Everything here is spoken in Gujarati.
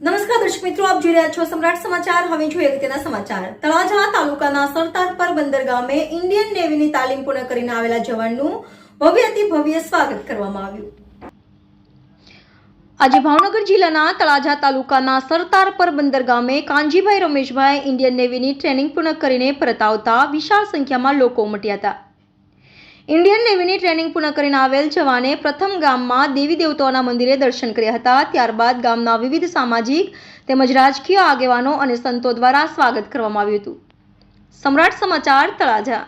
નમસ્કાર દર્શક મિત્રો, આપ જોઈ રહ્યા છો સમ્રાટ સમાચાર. હવે જોઈએ અગત્યના સમાચાર. તળાજા તાલુકાના સરતારપર બંદર ગામે ઇન્ડિયન નેવીની તાલીમ પૂર્ણ કરીને આવેલા જવાનનું ભવ્યથી ભવ્ય સ્વાગત કરવામાં આવ્યું. આજે ભાવનગર જિલ્લાના તળાજા તાલુકાના સરતારપર બંદર ગામે કાનજીભાઈ રમેશભાઈ ઇન્ડિયન નેવીની ટ્રેનિંગ પૂર્ણ કરીને પરત આવતા વિશાળ સંખ્યામાં લોકો ઉમટ્યા હતા. ઇન્ડિયન નેવીની ટ્રેનિંગ પૂર્ણ કરીને આવેલ જવાને પ્રથમ ગામમાં દેવી દેવતાઓના મંદિરે દર્શન કર્યા હતા. ત્યારબાદ ગામના વિવિધ સામાજિક તેમજ રાજકીય આગેવાનો અને સંતો દ્વારા સ્વાગત કરવામાં આવ્યું હતું. સમ્રાટ સમાચાર તળાજા.